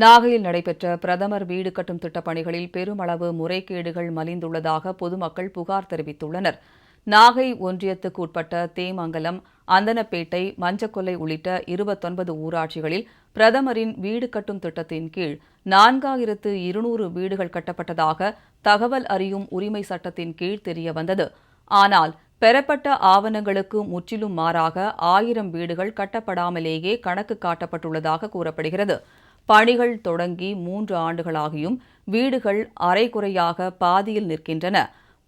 நாகையில் நடைபெற்ற பிரதமர் வீடு கட்டும் திட்டப் பணிகளில் பெருமளவு முறைகேடுகள் மலிந்துள்ளதாக பொதுமக்கள் புகார் தெரிவித்துள்ளனர். நாகை ஒன்றியத்துக்கு உட்பட்ட தேமங்கலம் அந்தனப்பேட்டை மஞ்சக்கொல்லை உள்ளிட்ட இருபத்தொன்பது ஊராட்சிகளில் பிரதமரின் வீடு கட்டும் திட்டத்தின் கீழ் நான்காயிரத்து இருநூறு வீடுகள் கட்டப்பட்டதாக தகவல் அறியும் உரிமை சட்டத்தின் கீழ் தெரியவந்தது ஆனால் பெறப்பட்ட ஆவணங்களுக்கு முற்றிலும் மாறாக ஆயிரம் வீடுகள் கட்டப்படாமலேயே கணக்கு காட்டப்பட்டுள்ளதாக கூறப்படுகிறது. பணிகள் தொடங்கி மூன்று ஆண்டுகளாகியும் வீடுகள் அரைகுறையாக பாதியில் நிற்கின்றன.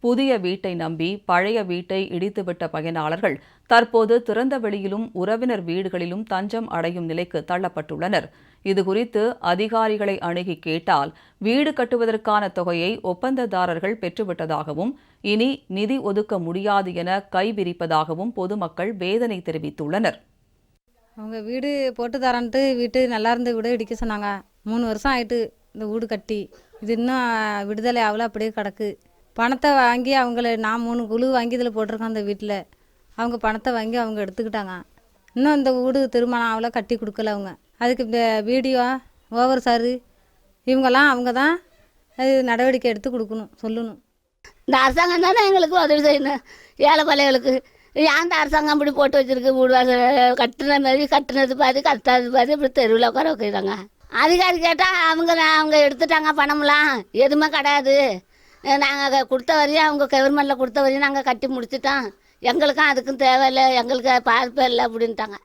புதிய வீட்டை நம்பி பழைய வீட்டை இடித்துவிட்ட பயனாளர்கள் தற்போது திறந்த வெளியிலும் உறவினர் வீடுகளிலும் தஞ்சம் அடையும் நிலைக்கு தள்ளப்பட்டுள்ளனர். இதுகுறித்து அதிகாரிகளை அணுகி கேட்டால் வீடு கட்டுவதற்கான தொகையை ஒப்பந்ததாரர்கள் பெற்றுவிட்டதாகவும் இனி நிதி ஒதுக்க முடியாது என கைவிரிப்பதாகவும் பொதுமக்கள் வேதனை தெரிவித்துள்ளனர். அவங்க வீடு போட்டு தரேன்ட்டு வீட்டு நல்லா இருந்து விட இடிக்க சொன்னாங்க. மூணு வருஷம் ஆயிட்டு இந்த வீடு கட்டி. இது இன்னும் விடுதலை ஆகல அப்படியே கிடக்கு. பணத்தை வாங்கி அவங்கள நான் மூணு குழு வாங்கி இதில் போட்டிருக்கோம் அந்த வீட்டில் அவங்க பணத்தை வாங்கி அவங்க எடுத்துக்கிட்டாங்க. இன்னும் இந்த வீடு திருமணம் ஆகல கட்டி கொடுக்கல அவங்க. அதுக்கு இந்த வீடியோ ஓவர் சாரு இவங்கெல்லாம் அவங்க தான் அது நடவடிக்கை எடுத்து கொடுக்கணும் சொல்லணும். இந்த அரசாங்கம் தானே எங்களுக்கு உதவி செய்யணும். ஏழை பழையர்களுக்கு ஏன் அரசாங்கம் இப்படி போட்டு வச்சிருக்கு? வீடு வாசல் கட்டுன மாதிரி கட்டுனது பாதி கட்டாதது பாதி இப்படி தெருவில் உட்கார வைக்கிறாங்க. அதிகாரி கேட்டால் அவங்க அவங்க எடுத்துட்டாங்க பணம்லாம். எதுவுமே கிடையாது. நாங்கள் கொடுத்த வரையும் அவங்க கவர்மெண்ட்டில் கொடுத்த வரையும் நாங்கள் கட்டி முடிச்சிட்டோம். எங்களுக்கும் அதுக்கும் தேவையில்லை எங்களுக்கு பார்ப்பே இல்லை அப்படின்ட்டாங்க.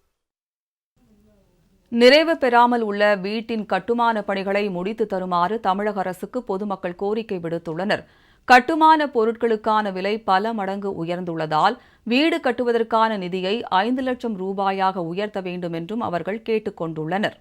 நிறைவு பெறாமல் உள்ள வீட்டின் கட்டுமான பணிகளை முடித்து தருமாறு தமிழக அரசுக்கு பொதுமக்கள் கோரிக்கை விடுத்துள்ளனர். கட்டுமான பொருட்களுக்கான விலை பல மடங்கு உயர்ந்துள்ளதால் வீடு கட்டுவதற்கான நிதியை ஐந்து லட்சம் ரூபாயாக உயர்த்த வேண்டும் என்றும் அவர்கள் கேட்டுக் கொண்டுள்ளனர்